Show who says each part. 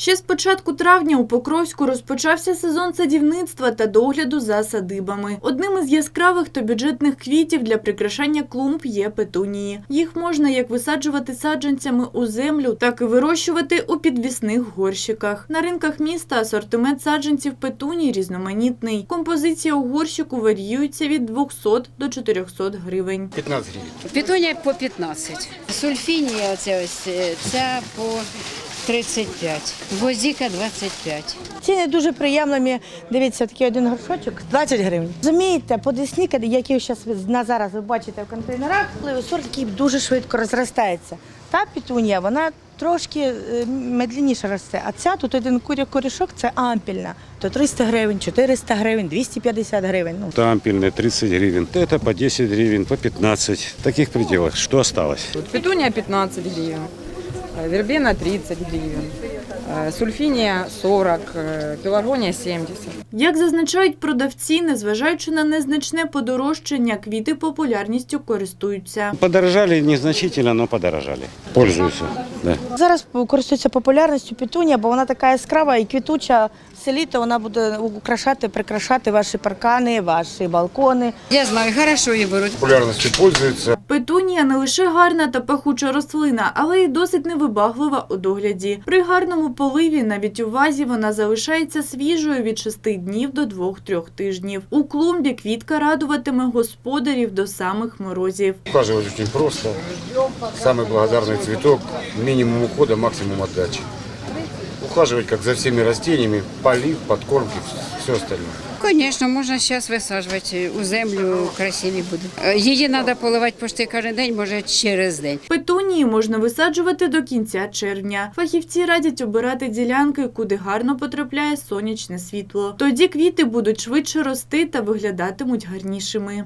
Speaker 1: Ще з початку травня у Покровську розпочався сезон садівництва та догляду за садибами. Одним із яскравих та бюджетних квітів для прикрашання клумб є петунії. Їх можна як висаджувати саджанцями у землю, так і вирощувати у підвісних горщиках. На ринках міста асортимент саджанців петуній різноманітний. Композиція у горщику варіюється від 200 до 400 гривень.
Speaker 2: 15 гривен.
Speaker 3: Пітуня по 15. Сульфінія оця ось е, ця по 35. Гвоздіка 25.
Speaker 4: Ціни дуже приємні. Дивіться, такий один горшочок 20 гривень. Розумієте, по десні, які зараз ви на зараз ви бачите в контейнерах, пливий сорт, який дуже швидко розростається. Та пітунія, вона трошки е, медленніше росте. А ця тут один куря корішок це ампільна. То 300 гривень, 400 гривень, 250 гривень. Ну,
Speaker 5: Тампельная 30 гривен. Это по 10 гривен, по 15. В таких пределах. Что осталось?
Speaker 6: Петуния 15 гривен, э, вербена 30 гривен, э, сульфиния 40, э, пеларгония 70.
Speaker 1: Як зазначають продавці, незважаючи на незначне подорожчання, квіти популярністю користуються.
Speaker 5: Подорожали незначительно, но подорожали. Пользуюсь. Да.
Speaker 4: зараз користується популярністю пітунія, бо вона така яскрава і квітуча. Все літо вона буде украшати, прикрашати ваші паркани, ваші балкони.
Speaker 3: Я знаю, хорошо її беруть.
Speaker 2: Популярностью пользуется.
Speaker 1: Петунія не лише гарна та пахуча рослина, але й досить невибаглива у догляді. При гарному поливі, навіть у вазі, вона залишається свіжою від 6 днів до 2-3 тижнів. У клумбі квітка радуватиме господарів до самих морозів.
Speaker 2: Ухаживать очень просто. Самый благодарный цветок. Минимум ухода, максимум отдачи. Ухаживать как за всеми растениями. Полив, подкормки, все остальное.
Speaker 3: Звісно, можна зараз висаджувати у землю, красиві будуть. Е, Її треба поливати почти кожен день, може через день.
Speaker 1: Петунії можна висаджувати до кінця червня. Фахівці радять обирати ділянки, куди гарно потрапляє сонячне світло. Тоді квіти будуть швидше рости та виглядатимуть гарнішими.